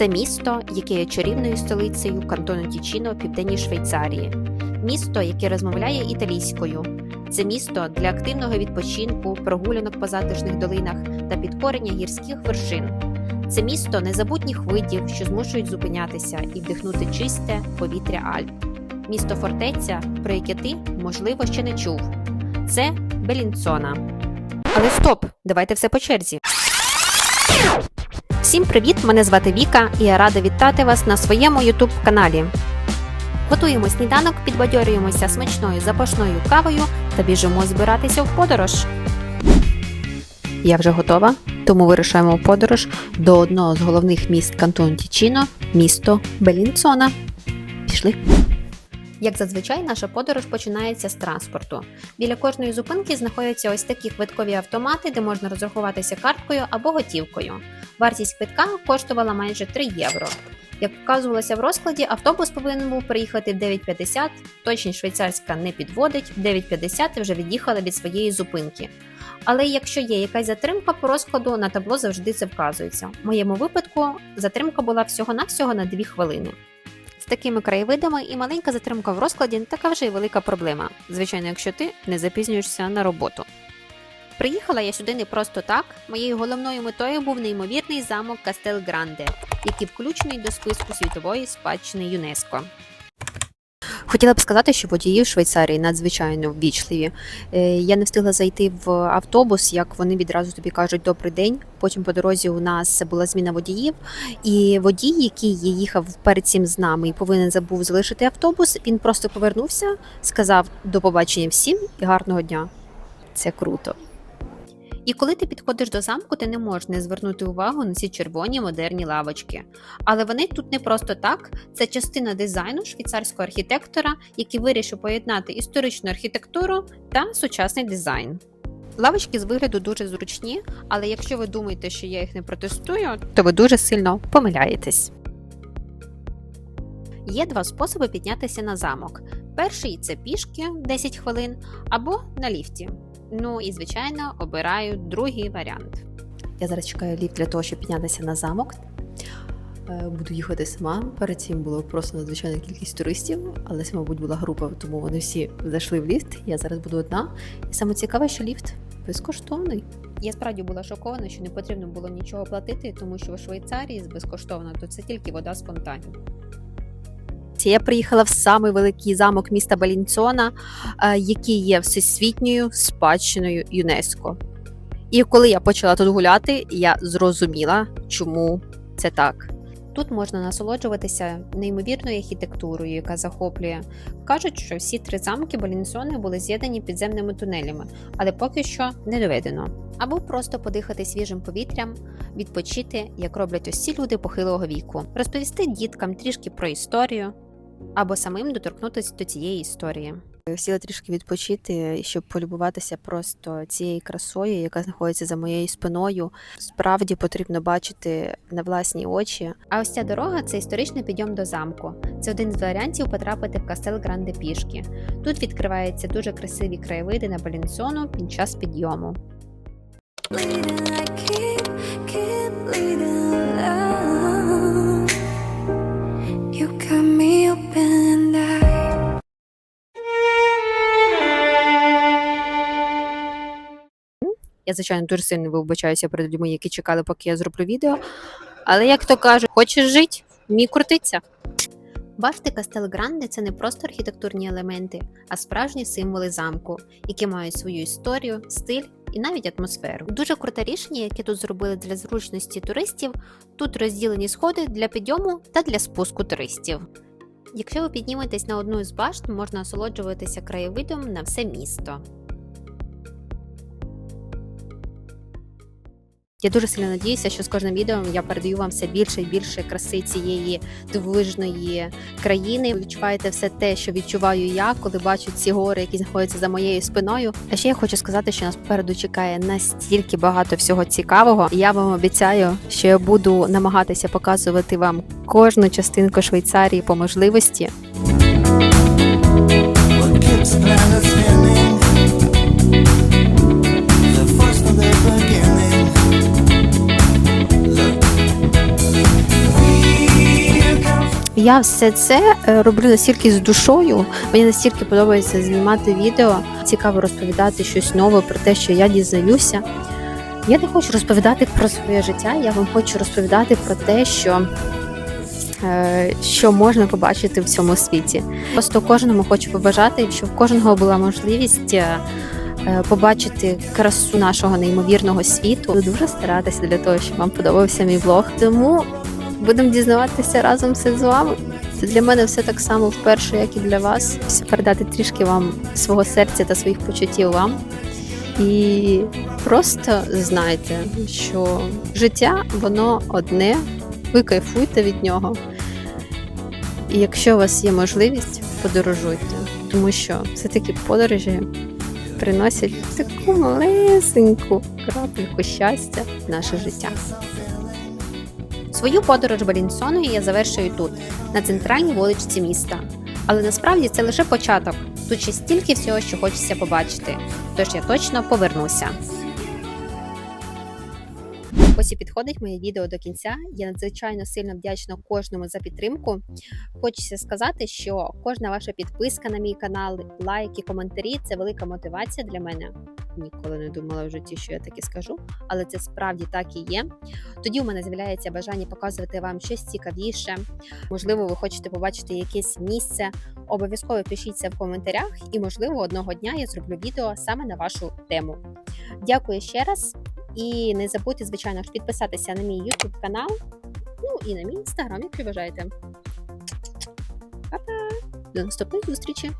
Це місто, яке є чарівною столицею кантону Тічіно в південній Швейцарії. Місто, яке розмовляє італійською. Це місто для активного відпочинку, прогулянок по затишних долинах та підкорення гірських вершин. Це місто незабутніх видів, що змушують зупинятися і вдихнути чисте повітря Альп. Місто фортеця, про яке ти, можливо, ще не чув. Це Белінцона. Але стоп! Давайте все по черзі. Всім привіт! Мене звати Віка, і я рада вітати вас на своєму YouTube каналі. Готуємо сніданок, підбадьорюємося смачною запашною кавою та біжимо збиратися в подорож. Я вже готова, тому вирушаємо в подорож до одного з головних міст кантону Тічіно місто Белінцона. Пішли. Як зазвичай, наша подорож починається з транспорту. Біля кожної зупинки знаходяться ось такі квиткові автомати, де можна розрахуватися карткою або готівкою. Вартість квитка коштувала майже 3 євро. Як вказувалося в розкладі, автобус повинен був приїхати в 9.50, точність швейцарська не підводить, в 9.50 вже від'їхали від своєї зупинки. Але якщо є якась затримка по розкладу, на табло завжди це вказується. В моєму випадку затримка була всього-навсього на 2 хвилини. Такими краєвидами і маленька затримка в розкладі не така вже й велика проблема, звичайно, якщо ти не запізнюєшся на роботу. Приїхала я сюди не просто так. Моєю головною метою був неймовірний замок Кастел Гранде, який включений до списку світової спадщини ЮНЕСКО. Хотіла б сказати, що водії в Швейцарії надзвичайно ввічливі. Е, Я не встигла зайти в автобус, як вони відразу тобі кажуть добрий день. Потім по дорозі у нас була зміна водіїв, і водій, який їхав перед цим з нами і повинен забув залишити автобус, він просто повернувся, сказав до побачення всім і гарного дня. Це круто. І коли ти підходиш до замку, ти не можеш не звернути увагу на ці червоні модерні лавочки. Але вони тут не просто так, це частина дизайну швейцарського архітектора, який вирішив поєднати історичну архітектуру та сучасний дизайн. Лавочки з вигляду дуже зручні, але якщо ви думаєте, що я їх не протестую, то ви дуже сильно помиляєтесь. Є два способи піднятися на замок. Перший це пішки 10 хвилин або на ліфті. Ну і звичайно обираю другий варіант. Я зараз чекаю ліфт для того, щоб піднятися на замок. Е, Буду їхати сама. Перед цим було просто надзвичайна кількість туристів, але це, мабуть, була група, тому вони всі зайшли в ліфт. Я зараз буду одна. І саме цікаве, що ліфт безкоштовний. Я справді була шокована, що не потрібно було нічого платити, тому що у Швейцарії безкоштовно то це тільки вода з фонтанів. Я приїхала в самий великий замок міста Балінцона, е, який є всесвітньою спадщиною ЮНЕСКО. І коли я почала тут гуляти, я зрозуміла, чому це так. Тут можна насолоджуватися неймовірною архітектурою, яка захоплює. Кажуть, що всі три замки Балінсони були з'єднані підземними тунелями, але поки що не доведено. Або просто подихати свіжим повітрям, відпочити, як роблять ці люди похилого віку, розповісти діткам трішки про історію, або самим доторкнутися до цієї історії. Хотіла трішки відпочити, щоб полюбуватися просто цією красою, яка знаходиться за моєю спиною. Справді потрібно бачити на власні очі. А ось ця дорога це історичний підйом до замку. Це один з варіантів потрапити в Кастел Гранде пішки. Тут відкриваються дуже красиві краєвиди на Балінсону під час підйому. Я, звичайно, дуже сильно вибачаюся перед людьми, які чекали, поки я зроблю відео. Але як то кажуть, хочеш жити, вмій крутитися. Башти Кастел Гранде це не просто архітектурні елементи, а справжні символи замку, які мають свою історію, стиль і навіть атмосферу. Дуже круте рішення, яке тут зробили для зручності туристів. Тут розділені сходи для підйому та для спуску туристів. Якщо ви підніметесь на одну із башт, можна насолоджуватися краєвидом на все місто. Я дуже сильно надіюся, що з кожним відео я передаю вам все більше і більше краси цієї дивовижної країни. Ви відчуваєте все те, що відчуваю я, коли бачу ці гори, які знаходяться за моєю спиною. А ще я хочу сказати, що нас попереду чекає настільки багато всього цікавого. Я вам обіцяю, що я буду намагатися показувати вам кожну частинку Швейцарії по можливості. Я все це е, роблю настільки з душою. Мені настільки подобається знімати відео, цікаво розповідати щось нове про те, що я дізнаюся. Я не хочу розповідати про своє життя, я вам хочу розповідати про те, що, е, що можна побачити в цьому світі. Просто кожному хочу побажати, щоб в кожного була можливість е, побачити красу нашого неймовірного світу. Дуже старатися для того, щоб вам подобався мій влог. Тому будемо дізнаватися разом все з вами. Це для мене все так само вперше, як і для вас. Передати трішки вам свого серця та своїх почуттів вам. І просто знайте, що життя воно одне, ви кайфуйте від нього. І якщо у вас є можливість, подорожуйте, тому що все-таки подорожі приносять таку малесеньку крапельку щастя в наше життя. Свою подорож Белінсоною я завершую тут, на центральній вуличці міста. Але насправді це лише початок. Тут ще стільки всього, що хочеться побачити. Тож я точно повернуся. Ось і підходить моє відео до кінця. Я надзвичайно сильно вдячна кожному за підтримку. Хочеться сказати, що кожна ваша підписка на мій канал, лайки, коментарі це велика мотивація для мене. Ніколи не думала в житті, що я таке скажу, але це справді так і є. Тоді у мене з'являється бажання показувати вам щось цікавіше. Можливо, ви хочете побачити якесь місце. Обов'язково пишіться в коментарях, і можливо одного дня я зроблю відео саме на вашу тему. Дякую ще раз. І не забудьте, звичайно ж, підписатися на мій YouTube канал, ну і на мій інстаграм, якщо бажаєте. Па-па! До наступної зустрічі!